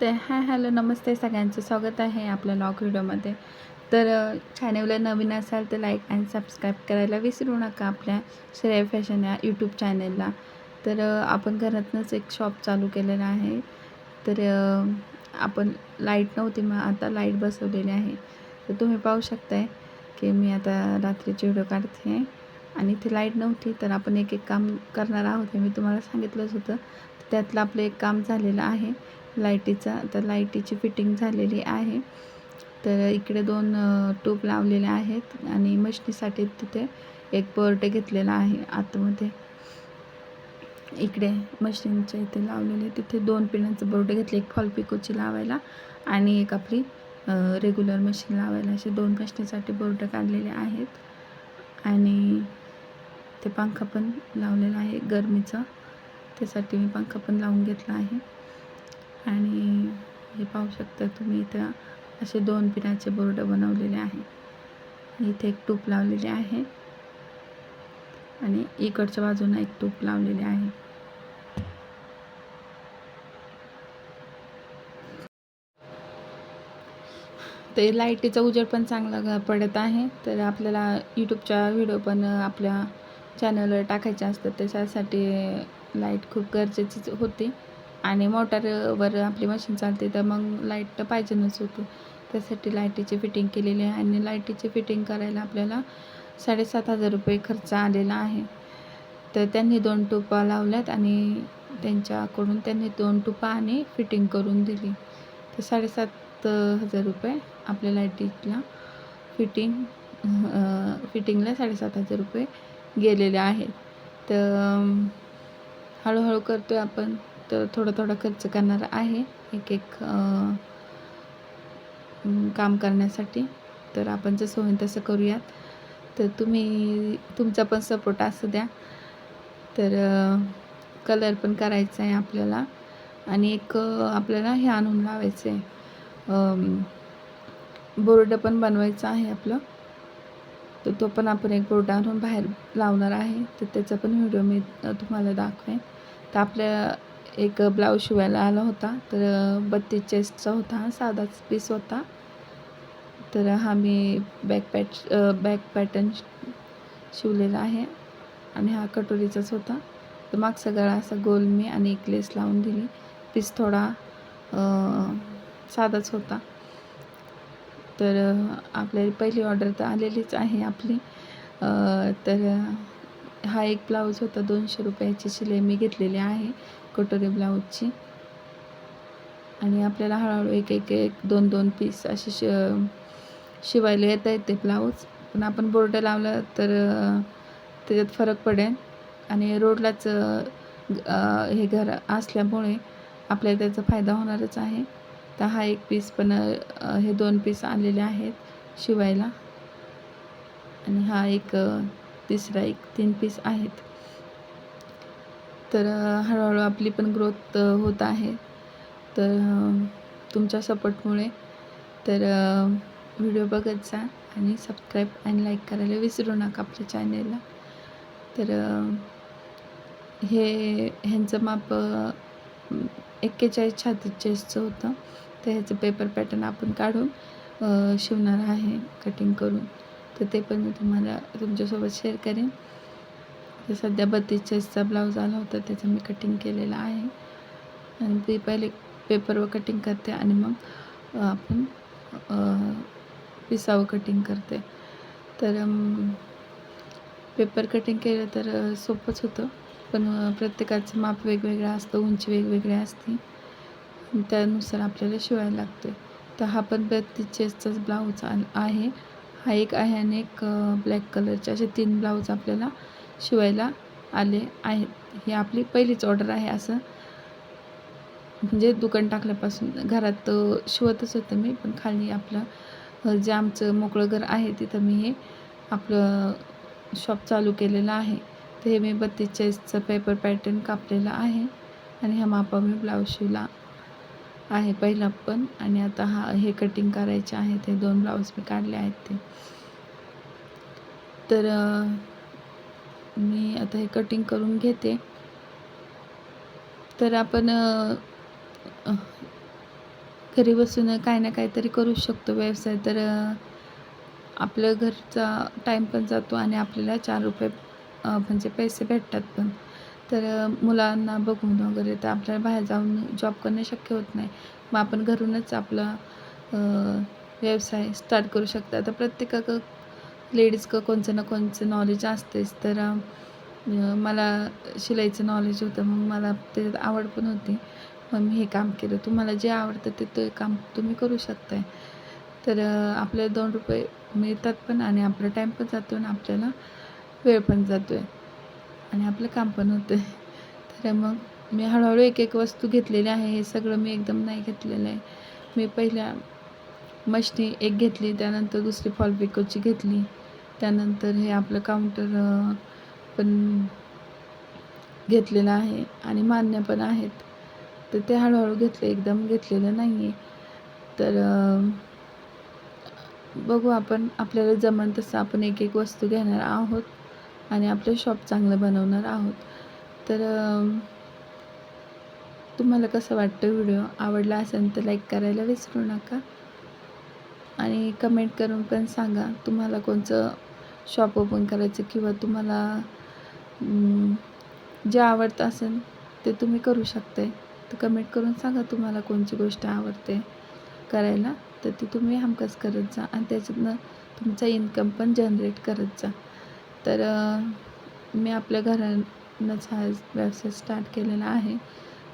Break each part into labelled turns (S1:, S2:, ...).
S1: तर hi hello नमस्ते सगळ्यांचं. स्वागत आहे आपल्या लॉग व्हिडिओमध्ये. तर चॅनेलला नवीन असाल तर लाईक अँड सबस्क्राईब करायला विसरू नका आपल्या श्रेय फॅशन या यूट्यूब चॅनलला तर आपण घरातनंच एक शॉप चालू केलेला आहे. तर आपण लाइट नव्हती मग आता लाइट बसवलेली आहे. तर तुम्ही पाहू शकताय की मी आता रात्रीची व्हिडिओ काढते. आहे आणि इथे लाइट नव्हती तर आपण एक एक काम करणार आहोत हे मी तुम्हाला सांगितलंच होतं. तर त्यातलं आपलं एक काम झालेलं आहे. लाईटीचा तर लाईटीची फिटिंग झालेली आहे. तर इकडे दोन अ, ट्यूब लावलेले आहेत आणि मशनीसाठी तिथे एक बोर्ड घेतलेला आहे आतमध्ये. इकडे मशीनच्या इथे लावलेले तिथे दोन पिनांचं बोर्ड घेतले एक फॉल पिकोची लावायला आणि एक आपली रेग्युलर मशीन लावायला. असे दोन मशीनीसाठी बोर्ड काढलेले आहेत आणि ते पंखा पण लावलेला आहे गरमीचा. त्यासाठी मी पंखा पण लावून घेतला आहे. आणि हे पाहू शकता तुम्ही इथं असे दोन पिनाचे बोर्ड बनवलेले आहे. इथे एक टूप लावलेली आहे आणि इकडच्या बाजूनं एक टूप लावलेली आहे. ते लाईटीचा उजेड पण चांगला पडत आहे. तर आपल्याला यूट्यूबच्या व्हिडिओ पण आपल्या चॅनलवर टाकायचे असतात. त्याच्यासाठी लाइट खूप गरजेचीच होती. आणि मोटारवर आपली मशीन चालते तर मग लाइट पाहिजेनच होती. त्यासाठी लाईटीची फिटिंग केलेली आहे आणि लाईटीची फिटिंग करायला आपल्याला साडेसात हजार रुपये खर्च आलेला आहे. तर त्यांनी दोन टुपा लावल्यात आणि त्यांच्याकडून त्यांनी दोन टुपा आणि फिटिंग करून दिली. तर साडेसात हजार रुपये आपल्या लाईटीला फिटिंग फिटिंगला साडेसात हजार रुपये गेलेले आहेत. तर हळूहळू करतो आहे आपण. तर थोडं थोडं खर्च करणार आहे. एक एक काम करण्यासाठी. तर आपण जसं होईल तसं करूयात. तर तुम्ही तुमचा पण सपोर्ट असू द्या. तर कलर पण करायचा आहे आपल्याला. आणि एक आपल्याला हे आणून लावायचं आहे बोर्ड पण बनवायचं आहे आपलं. तर तो पण आपण एक बोर्ड आणून बाहेर लावणार आहे. तर त्याचा पण व्हिडिओ मी तुम्हाला दाखवेन. तर आपल्या एक ब्लाऊज शिवायला आला होता. तर बत्तीस चेस्टचा होता हा साधाच पीस होता. तर हा मी बॅक पॅट बॅक पॅटर्न शिवलेला आहे आणि हा कटोरीचाच होता. तर मागचा गळा असा गोल मी आणि एक लेस लावून दिली. पीस थोडा साधाच होता. तर आपल्याला पहिली ऑर्डर तर आलेलीच आहे आपली. तर हा एक ब्लाऊज होता. दोनशे रुपयाची शिलाई मी घेतलेली आहे. कटोरी ब्लाऊजची. आणि आपल्याला हळूहळू एक एक एक दोन दोन पीस असे शि शिवायला येता येते ब्लाऊज. पण आपण बोर्ड लावलं तर त्याच्यात फरक पडेल. आणि रोडलाच हे घर असल्यामुळे आपल्याला त्याचा फायदा होणारच आहे. तर हा एक पीस पण हे दोन पीस आलेले आहेत शिवायला. आणि हा एक तिसरा एक तीन पीस आहेत. तर हळूहळू आपली पण ग्रोथ होत आहे. तर तुमच्या सपोर्टमुळे तर व्हिडिओ बघत जा आणि सबस्क्राईब आणि लाईक करायला विसरू नका आपल्या चॅनेलला तर हे ह्यांचं माप एक्केचाळीस छातीस होतं. तर ह्याचं पेपर पॅटर्न आपण काढून शिवणार आहे कटिंग करून. तर ते पण मी तुम्हाला तुमच्यासोबत शेअर करेन. तर सध्या बत्तीसचा ब्लाऊज आला होता त्याचं मी कटिंग केलेलं आहे. आणि ते पहिले पेपरवर कटिंग करते आणि मग आपण पिसावं कटिंग करते. तर पेपर कटिंग केलं तर सोपंच होतं. पण प्रत्येकाचं माप वेगवेगळं असतं उंची वेगवेगळी असते. त्यानुसार आपल्याला शिवायला लागते तर हा पण बत्तीस चेस्टचाच ब्लाऊज आहे. हा एक आहे आणि एक ब्लॅक कलरचे असे तीन ब्लाऊज आपल्याला शिवायला आले आहेत ही आपली पहिलीच ऑर्डर आहे असं. म्हणजे दुकान टाकल्यापासून घरात शिवतच होतं मी पण खाली आपलं जे आमचं मोकळं घर आहे तिथं मी हे आपलं शॉप चालू केलेलं आहे. तर हे मी बत्तीस चाळीसचं पेपर पॅटर्न कापलेलं आहे आणि ह्या मापा मी ब्लाऊज शिवला आहे पहिला पण. आणि आता हा हे कटिंग करायचे आहे. ते दोन ब्लाऊज मी काढले आहेत ते. तर मी आता हे कटिंग करून घेते. तर आपण घरी बसून काही ना काहीतरी करू शकतो व्यवसाय. तर आपलं घरचा टाईम पण जातो आणि आपल्याला चार रुपये म्हणजे पैसे भेटतात पण. तर मुलांना बघून वगैरे तर आपल्याला बाहेर जाऊन जॉब करणं शक्य होत नाही. मग आपण घरूनच आपला व्यवसाय स्टार्ट करू शकतो. आता प्रत्येका लेडीजकं कोणचं ना कोणचं नॉलेज असतेच. तर मला शिलाईचं नॉलेज होतं मग मला ते आवड पण होती. मग मी हे काम केलं. तुम्हाला जे आवडतं ते ते काम तुम्ही करू शकताय. तर आपल्याला दोन रुपये मिळतात पण आणि आपला टाईम पण जातो आणि आपल्याला वेळ पण जातो आहे आणि आपलं काम पण होतं आहे तर मग मी हळूहळू एक एक वस्तू घेतलेली आहे. हे सगळं मी एकदम नाही घेतलेलं आहे. मी पहिल्या मशनी एक घेतली त्यानंतर दुसरी फॉल पिकोची घेतली. त्यानंतर हे आपलं काउंटर पण घेतलेलं आहे आणि मान्य पण आहेत. तर ते हळूहळू घेतले एकदम घेतलेलं नाही आहे तर बघू आपण आपल्याला जमन तसं आपण एक एक वस्तू घेणार आहोत आणि आपलं शॉप चांगलं बनवणार आहोत. तर तुम्हाला कसं वाटतं व्हिडिओ? आवडला असेल तर लाईक करायला विसरू नका. आणि कमेंट करून पण सांगा तुम्हाला कोणचं शॉप ओपन करायचं किंवा तुम्हाला जे आवडतं असेल ते तुम्ही करू शकताय. तर कमेंट करून सांगा तुम्हाला कोणची गोष्ट आवडते करायला. तर ती तुम्ही हमखास करत जा आणि त्याच्यातनं तुमचा इन्कम पण जनरेट करत जा. तर मी आपल्या घरानंच हा व्यवसाय स्टार्ट केलेला आहे.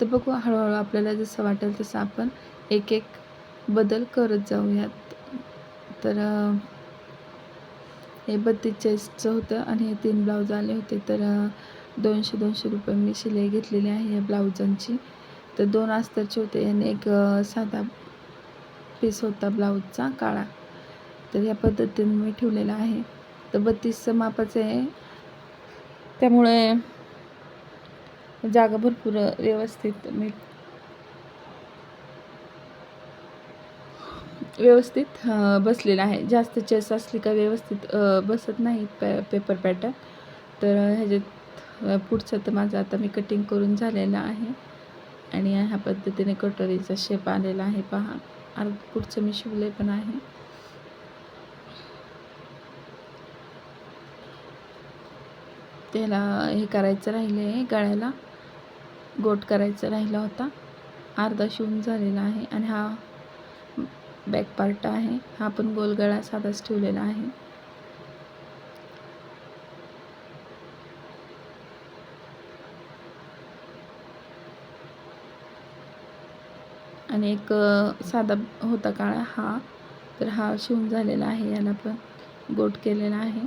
S1: तर बघू हळूहळू आपल्याला जसं वाटेल तसं आपण एक एक बदल करत जाऊयात. तर हे बत्तीस चेस्टचं होतं आणि हे तीन ब्लाऊज आले होते. तर दोनशे दोनशे रुपये मी शिलाई घेतलेली आहे या ब्लाऊजांची तर दोन अस्तरचे होते आणि एक साधा पीस होता ब्लाऊजचा काळा. तर या पद्धतीने मी ठेवलेला आहे. तर बत्तीसचं मापाचं आहे. त्यामुळे जागा भरपूर व्यवस्थित मी व्यवस्थित बसलेला आहे. जास्त चेस असली का व्यवस्थित बसत नाही पॅ पेपर पॅटर्न तर ह्याच्यात पुढचं तर माझं आता मी कटिंग करून झालेलं आहे. आणि ह्या पद्धतीने कटोरीचा शेप आलेला आहे. पहा आणि पुढचं मी शिवले पण आहे. त्याला हे करायचं राहिले आहे गळ्याला. गोट करायचं राहिला होता. अर्धा शिवून झालेला आहे. आणि हा बॅक पार्ट आहे. हा पण गोलगळा साधाच ठेवलेला आहे. आणि एक साधा होता काळा हा तर हा शिवून झालेला आहे. याला पण गोट केलेला आहे.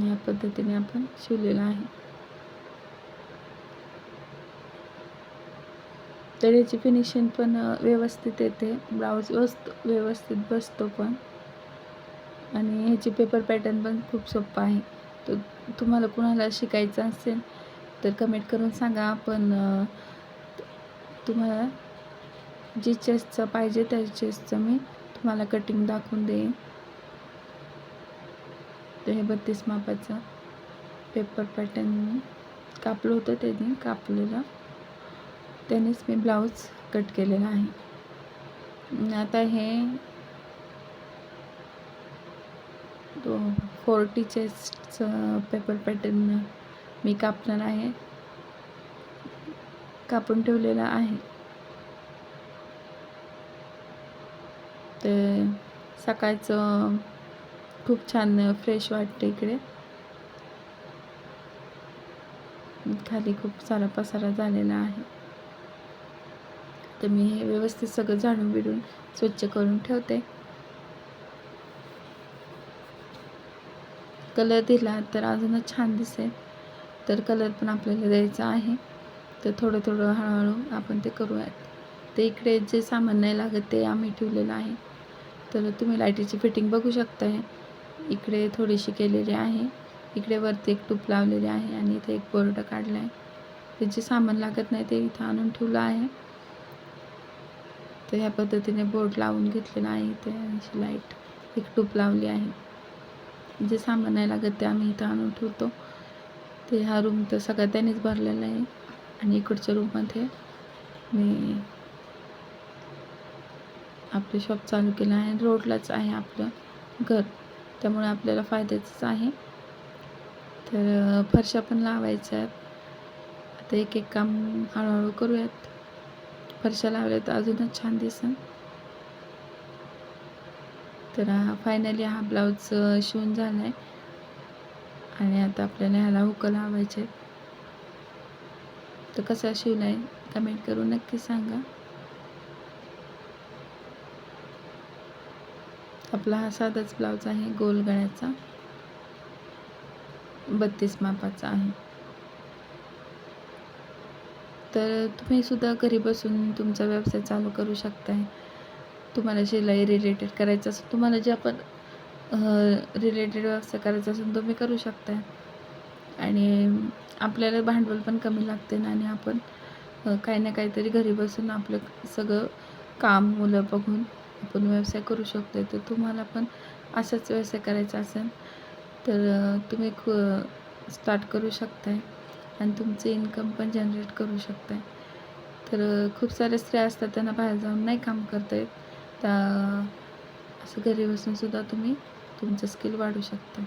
S1: या पद्धतीने आपण शिवलेला आहे. तर याची फिनिशिंग पण व्यवस्थित येते. ब्लाऊज वस्त व्यवस्थित बसतो पण. आणि ह्याची पेपर पॅटर्न पण खूप सोपं आहे. तर तुम्हाला कुणाला शिकायचं असेल तर कमेंट करून सांगा. आपण तुम्हाला जी चेस्टचं पाहिजे त्या चेस्टचं मी तुम्हाला कटिंग दाखवून देईन. तर हे बत्तीस मापाचं पेपर पॅटर्न कापलं होतं त्यांनी कापलेलं. त्यानेच मी ब्लाऊज कट केलेला आहे. आता हे तो फोर्टी चेस्टचं पेपर पॅटर्न मी कापणार आहे. कापून ठेवलेला आहे. ते सकाळचं खूप छान फ्रेश वाटते इकडे. खाली खूप सारा पसारा झालेला आहे. तर मी हे व्यवस्थित सगळं झाडून बिडून स्वच्छ करून ठेवते. कलर दिला तर अजूनच छान दिसेल. तर कलर पण आपल्याला द्यायचा आहे. तर थोडं थोडं हळूहळू आपण ते करूयात. ते इकडे जे सामान नाही लागत ते आम्ही ठेवलेलं आहे. तर तुम्ही लाईटीची फिटिंग बघू शकताय. इकडे थोडीशी केलेली आहे. इकडे वरती एक टूप लावलेली आहे आणि इथे एक बोर्ड काढला आहे ते जे सामान लागत नाही ते इथं आणून ठेवलं आहे. तर ह्या पद्धतीने बोर्ड लावून घेतलेला आहे ते अशी लाइट एक टूप लावली आहे. जे सामान नाही लागत ते आम्ही इथं आणून ठेवतो. ते हा रूम तर सगळा त्यानेच भरलेला आहे. आणि इकडच्या रूममध्ये मी आपले शॉप चालू केलं आहे. रोडलाच आहे आपलं घर. त्यामुळे आपल्याला फायद्याचंच आहे. तर फरशा पण लावायच्या आहेत. आता एक एक काम हळूहळू करूयात. फरशा लावल्या तर अजूनच छान दिसन. तर फायनली हा ब्लाऊज शिवून झाला आहे आणि आता आपल्याला ह्याला हुकं लावायचे आहेत. तर कसा शिवला आहे कमेंट करून नक्की सांगा. आपला हा साधाच ब्लाऊज आहे गोल गळ्याचा. बत्तीस मापाचा आहे. तर तुम्ही सुद्धा घरी बसून तुमचा व्यवसाय चालू करू शकताय. तुम्हाला शिलाई रिलेटेड करायचं असेल तुम्हाला जे आपण रिलेटेड व्यवसाय करायचा असेल तुम्ही करू शकताय. आणि आपल्याला भांडवल पण कमी लागते ना आणि आपण काही ना काहीतरी घरी बसून आपलं सगळं काम मुलं बघून आपण व्यवसाय करू शकतो तर तुम्हाला पण असाच व्यवसाय करायचा असेल तर तुम्ही खू स्टार्ट करू शकताय. आणि तुमचं इन्कम पण जनरेट करू शकताय. तर खूप साऱ्या स्त्रिया असतात त्यांना बाहेर जाऊन नाही काम करता येत. तर असं घरी बसून सुद्धा तुम्ही तुमचं स्किल वाढू शकता.